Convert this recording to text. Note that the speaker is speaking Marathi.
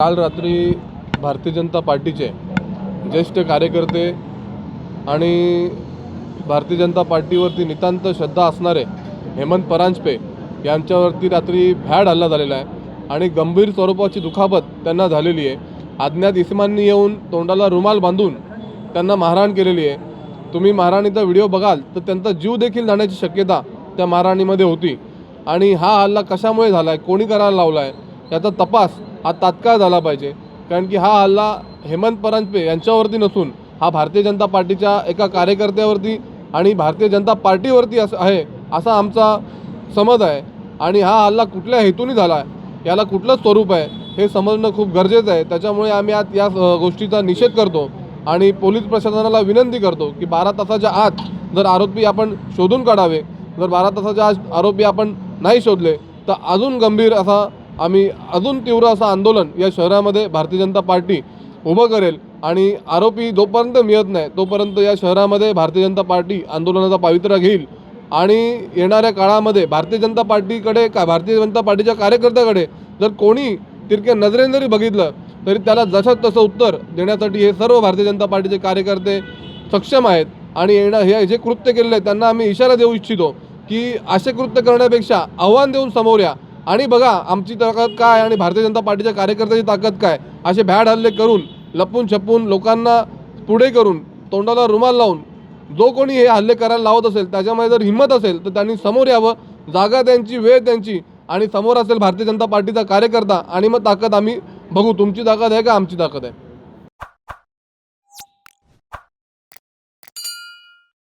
काल रात्री भारतीय जनता पार्टीचे ज्येष्ठ कार्यकर्ते आणि भारतीय जनता पार्टीवरती नितांत श्रद्धा असणारे हेमंत परांजपे यांच्यावरती रात्री भ्याड हल्ला झालेला आहे आणि गंभीर स्वरूपाची दुखापत त्यांना झालेली आहे. अज्ञात इसमांनी येऊन तोंडाला रुमाल बांधून त्यांना मारहाण केलेली आहे. तुम्ही महाराणीचा व्हिडिओ बघाल तर त्यांचा जीव देखील जाण्याची शक्यता त्या मारहाणीमध्ये होती. आणि हा हल्ला कशामुळे झाला आहे कोणी करायला लावला आहे याचा तपास हा तात्काळ झाला पाहिजे. कारण की हा हल्ला हेमंत परांजपे यांच्यावरती नसून हा भारतीय जनता पार्टीच्या एका कार्यकर्त्यावरती आणि भारतीय जनता पार्टीवरती असं आहे असा आमचा समज आहे. आणि हा हल्ला कुठल्या हेतूने झाला आहे? याला कुठलं स्वरूप आहे? हे समजणं खूप गरजेचं आहे. त्याच्यामुळे आम्ही आज या गोष्टीचा निषेध करतो आणि पोलीस प्रशासनाला विनंती करतो की बारा तासाच्या आत जर आरोपी आपण शोधून काढावे जर बारा तासाच्या आत आरोपी आपण नाही शोधले तर अजून गंभीर असा आम्ही अजून तीव्र असं आंदोलन या शहरामध्ये भारतीय जनता पार्टी उभं करेल आणि आरोपी जोपर्यंत मिळत नाही तोपर्यंत या शहरामध्ये भारतीय जनता पार्टी आंदोलनाचा पावित्र्य घेईल. आणि येणाऱ्या काळामध्ये भारतीय जनता पार्टीकडे का भारतीय जनता पार्टीच्या कार्यकर्त्याकडे जर कोणी तिरक्या नजरेने जरी बघितलं तरी त्याला जसं तसं उत्तर देण्यासाठी हे सर्व भारतीय जनता पार्टीचे कार्यकर्ते सक्षम आहेत. आणि येणं हे जे कृत्य केलेलं आहे त्यांना आम्ही इशारा देऊ इच्छितो की असे कृत्य करण्यापेक्षा आव्हान देऊन समोर या. आणि बघा आमची ताकद काय आणि भारतीय जनता पार्टीच्या कार्यकर्त्याची ताकद काय? असे भ्याड हल्ले करून लपून छपून लोकांना पुढे करून तोंडाला रुमाल लावून जो कोणी हे हल्ले करायला लावत असेल त्याच्यामध्ये जर हिंमत असेल तर त्यांनी समोर यावं जागा त्यांची वेळ त्यांची आणि समोर असेल भारतीय जनता पार्टीचा कार्यकर्ता आणि मग ताकद आम्ही बघू. तुमची ताकद आहे का आमची ताकद आहे?